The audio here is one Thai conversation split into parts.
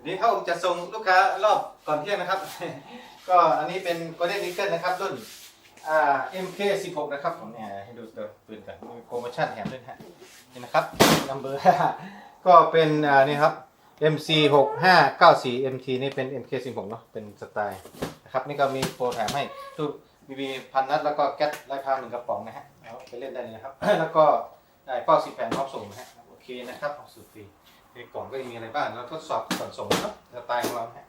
วันนี้เขาจะส่งลูกค้ารอบก่อนเที่ยงนะครับ ก็อันนี้เป็น Golden Eagle นะครับรุ่นอ่า MK16 นะครับผมเนี่ยให้ดูตัวปืนกันมีโปรโมชั่นแถมด้วยนะฮะนี่นะครับนัมเบอร์ก็เป็นอ่านี่ครับ MC6594 MT นี่เป็น MK16 เนาะเป็นสไตล์นะครับนี่ก็มีโปรแถมให้ตู้มีมีพันนัดแล้วก็แก๊สไราคาหนึ่งกระป๋องนะฮะเอาไปเล่นได้เลยนะครับ แล้วก็ได้เป้าสิบแผ่นพร้อมส่งนะฮะโอเคนะครับของสุดฟรี ในกล่องก็มีอะไรบ้างเราทดสอบก่อนส่งเนาะสไตล์ของเราฮะ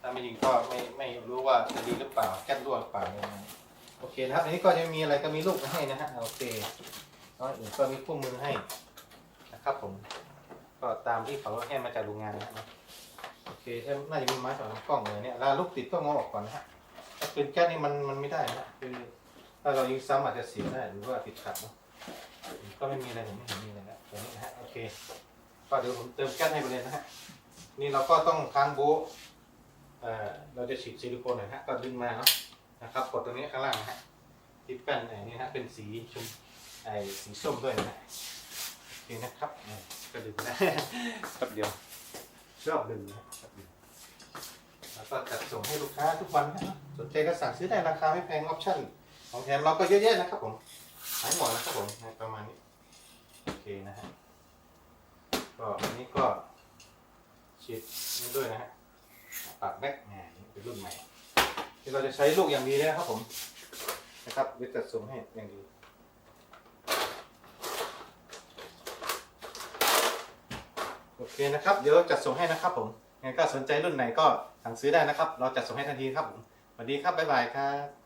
ถ้าไม่ยิงก็ไม่ไม่รู้ว่าจะดีหรือเปล่าแก๊สรั่วหรือเปล่าอย่างเงี้ยโอเคนะครับอันนี้ก็จะมีอะไรก็มีลูกมาให้นะฮะโอเคแล้วอื่นก็มีคู่มือให้นะครับผม ก็ตามที่เขาให้มาจากโรงงานนะโอเคถ้าน่าจะมีไม้สองกล้องเลยเนี่ยแล้วลูกติดก็งอออกก่อนนะฮะถ้าเป็นแก๊สนี่มันมันไม่ได้นะคือถ้าเรายิงซ้ำอาจจะเสียได้หรือว่าติดขัดเนาะก็ไม่มีอะไรผมไม่เห็นมีอะไรนะตัวนี้นะฮะโอเค ก็เดี๋ยวผมเติมแก๊สให้ไปเลยนะฮะนี่เราก็ต้องค้างโบะเอ่อเราจะฉีดซิลิโคนหน่อยฮะก็ดึงมาเนาะนะครับกดตรงนี้ข้างล่างนะฮะที่แป้นไอ้นี่ฮะเป็นสีชมไอ้สีส้มด้วยนะฮะโอเคนะครับอะก็ดึงนะแป๊บเดียวชอบดึงนะครับดึงแล้วก็จัดส่งให้ลูกค้าทุกวันนะครับสนใจก็สั่งซื้อได้ราคาไม่แพงออปชั่นของแถมเราก็เยอะแยะนะครับผมขายหมดนะครับผมประมาณนี้โอเคนะฮะ ก็อันนี้ก็ฉีดนี่ด้วยนะฮะปากแบ็กแหมเป็นรุ่นใหม่ที่เราจะใช้ลูกอย่างดีนะครับผมนะครับเดี๋ยวจัดส่งให้อย่างดีโอเคนะครับ เดี๋ยวจัดส่งให้นะครับผมงั้นก็สนใจรุ่นไหนก็สั่งซื้อได้นะครับ เราจัดส่งให้ทันทีครับผมสวัสดีครับบ๊ายบายครับ